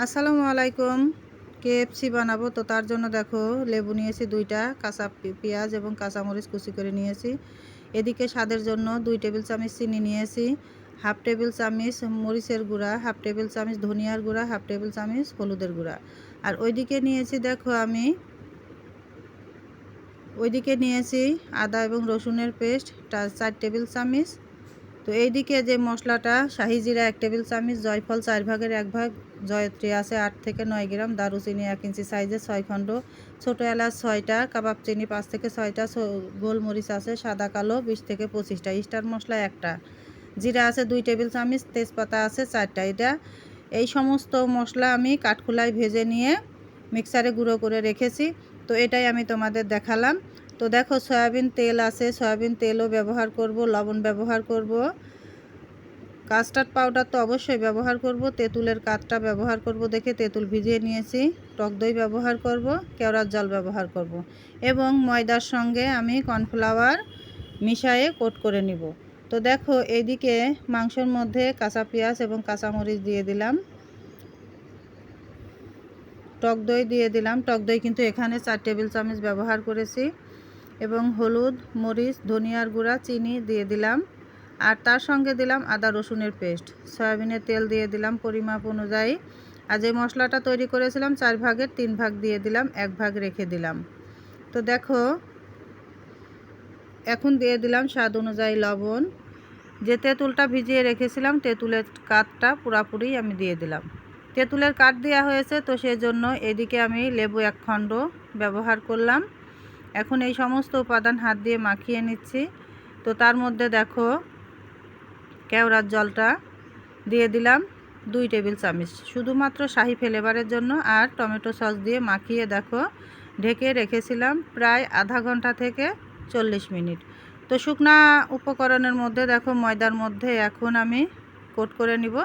আসসালামু আলাইকুম। কেএফসি বানাবো। তো তার জন্য দেখো, লেবু নিয়েছি দুইটা, কাঁচা পেঁয়াজ এবং কাঁচামরিচ কুচি করে নিয়েছি। এদিকে স্বাদের জন্য দুই টেবিল চামচ চিনি নিয়েছি, হাফ টেবিল চামচ মরিচের গুঁড়া, হাফ টেবিল চামচ ধনিয়ার গুঁড়া, হাফ টেবিল চামচ হলুদের গুঁড়া। আর ওইদিকে নিয়েছি দেখো আমি, ওইদিকে নিয়েছি আদা এবং রসুনের পেস্ট চার টেবিল চামচ তো এইদিকে যে মশলাটা, শাহি জিরা এক টেবিল চামচ, জয়ফল চার ভাগের এক ভাগ, জয়ত্রী আছে আট থেকে নয় গ্রাম, দারুচিনি এক ইঞ্চি সাইজের ছয় খণ্ড, ছোটো এলাচ ছয়টা, কাবাব চিনি পাঁচ থেকে ছয়টা গোলমরিচ আছে সাদা কালো বিশ থেকে পঁচিশটা স্টার মশলা একটা। জিরা আছে দুই টেবিল চামচ, তেজপাতা আছে চারটা, এটা এই সমস্ত মশলা আমি কাঠখোলায় ভেজে নিয়ে মিক্সারে গুঁড়ো করে রেখেছি। তো এটাই আমি তোমাদের দেখালাম। তো দেখো সয়াবিন তেল আছে, সয়াবিন তেলও ব্যবহার করব, লবণ ব্যবহার করব। কাস্টার্ড পাউডার তো অবশ্যই ব্যবহার করব, তেঁতুলের কাঠটা ব্যবহার করব, দেখে তেঁতুল ভিজিয়ে নিয়েছি। টক দই ব্যবহার করব, কেওড়ার জল ব্যবহার করব। এবং ময়দার সঙ্গে আমি কর্নফ্লাওয়ার মিশায়ে কোট করে নিব। তো দেখো, এইদিকে মাংসের মধ্যে কাঁচা পেঁয়াজ এবং কাঁচামরিচ দিয়ে দিলাম। টক দই দিয়ে দিলাম। টক দই কিন্তু এখানে চার টেবিল চামচ ব্যবহার করেছি। এবং হলুদ, মরিচ, ধনিয়ার গুঁড়া, চিনি দিয়ে দিলাম। আর তার সঙ্গে দিলাম আদা রসুনের পেস্ট। সয়াবিনের তেল দিয়ে দিলাম পরিমাপ অনুযায়ী। আর যে মশলাটা তৈরি করেছিলাম, চার ভাগের তিন ভাগ দিয়ে দিলাম, এক ভাগ রেখে দিলাম। তো দেখো, এখন দিয়ে দিলাম স্বাদ অনুযায়ী লবণ। যে তেঁতুলটা ভিজিয়ে রেখেছিলাম, তেঁতুলের কাঠটা পুরাপুরি আমি দিয়ে দিলাম। তেঁতুলের কাঠ দেওয়া হয়েছে, তো সেজন্য এদিকে আমি লেবু এক খণ্ড ব্যবহার করলাম। এখন এই সমস্ত উপাদান হাত দিয়ে মাখিয়ে নিচ্ছি। তো তার মধ্যে দেখো, কেওড়ার জলটা দিয়ে দিলাম দুই টেবিল চামচ। শুধুমাত্র শাহি ফ্লেভারের জন্য আর টমেটো সস দিয়ে মাখিয়ে দেখো, ঢেকে রেখেছিলাম প্রায় আধা ঘণ্টা থেকে চল্লিশ মিনিট। তো শুকনা উপকরণের মধ্যে দেখো, ময়দার মধ্যে এখন আমি কোট করে নিব।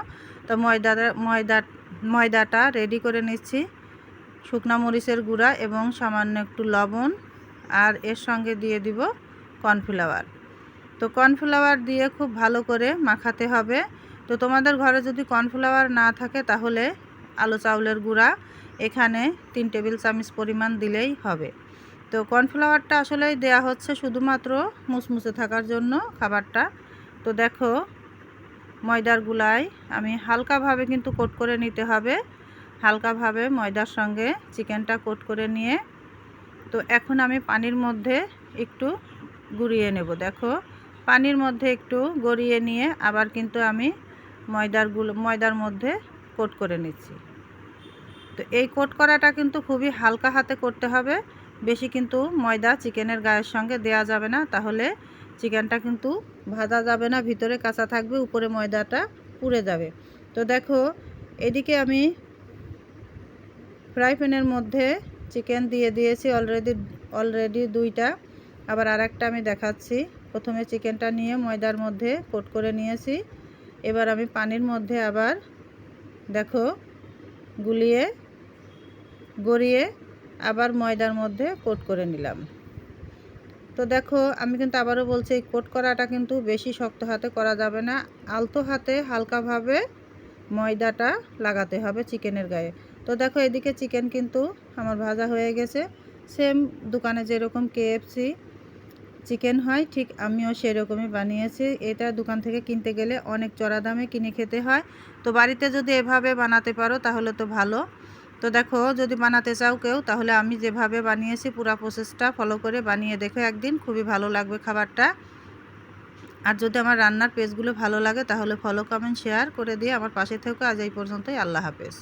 তো ময়দা ময়দা, ময়দাটা রেডি করে নিচ্ছি। শুকনা মরিচের গুঁড়া এবং সামান্য একটু লবণ আর এর সঙ্গে দিয়ে দিব কর্নফ্লাওয়ার। তো কর্নফ্লাওয়ার দিয়ে খুব ভালো করে মাখাতে হবে। তো তোমাদের ঘরে যদি কর্নফ্লাওয়ার না থাকে তাহলে আলু চাউলের গুঁড়া এখানে তিন টেবিল চামচ পরিমাণ দিলেই হবে। তো কর্নফ্লাওয়ারটা আসলেই দেয়া হচ্ছে শুধুমাত্র মুসমুসে থাকার জন্য খাবারটা। তো দেখো ময়দার গুলায় আমি হালকাভাবে কিন্তু কোট করে নিতে হবে। হালকাভাবে ময়দার সঙ্গে চিকেনটা কোট করে নিয়ে তো এখন আমি পানির মধ্যে একটু গুঁড়িয়ে নেব। দেখো, পানির মধ্যে একটু গড়িয়ে নিয়ে আবার কিন্তু আমি ময়দারগুলো, ময়দার মধ্যে কোট করে নিচ্ছি। তো এই কোট করাটা কিন্তু খুবই হালকা হাতে করতে হবে। বেশি কিন্তু ময়দা চিকেনের গায়ের সঙ্গে দেয়া যাবে না। তাহলে চিকেনটা কিন্তু ভাজা যাবে না, ভিতরে কাঁচা থাকবে, উপরে ময়দাটা পুড়ে যাবে। তো দেখো, এদিকে আমি ফ্রাই প্যানের মধ্যে চিকেন দিয়ে দিয়েছি অলরেডি অলরেডি দুইটা। আবার আর আমি দেখাচ্ছি। প্রথমে চিকেনটা নিয়ে ময়দার মধ্যে কোট করে নিয়েছি। এবার আমি পানির মধ্যে আবার দেখো গুলিয়ে, গড়িয়ে আবার ময়দার মধ্যে কোট করে নিলাম। তো দেখো, আমি কিন্তু আবারও বলছি এই কোট করাটা কিন্তু বেশি শক্ত হাতে করা যাবে না। আলতো হাতে হালকাভাবে ময়দাটা লাগাতে হবে চিকেনের গায়ে। তো দেখো এদিকে চিকেন কিন্তু আমার ভাজা হয়ে গেছে। সেম দোকানে যেরকম কেএফসি চিকেন হয়, ঠিক আমিও সেরকমই বানিয়েছি। এটা দোকান থেকে কিনতে গেলে অনেক চড়া দামে কিনে খেতে হয়। তো বাড়িতে যদি এভাবে বানাতে পারো তাহলে তো ভালো। তো দেখো, যদি বানাতে চাও কেউ, তাহলে আমি যেভাবে বানিয়েছি পুরো প্রসেসটা ফলো করে বানিয়ে দেখো একদিন, খুবই ভালো লাগবে খাবারটা। আর যদি আমার রান্নার পেজগুলো ভালো লাগে, তাহলে ফলো কমেন্ট শেয়ার করে দিয়ে আমার পাশে থেকো। আজ এই পর্যন্তই, আল্লাহ হাফেজ।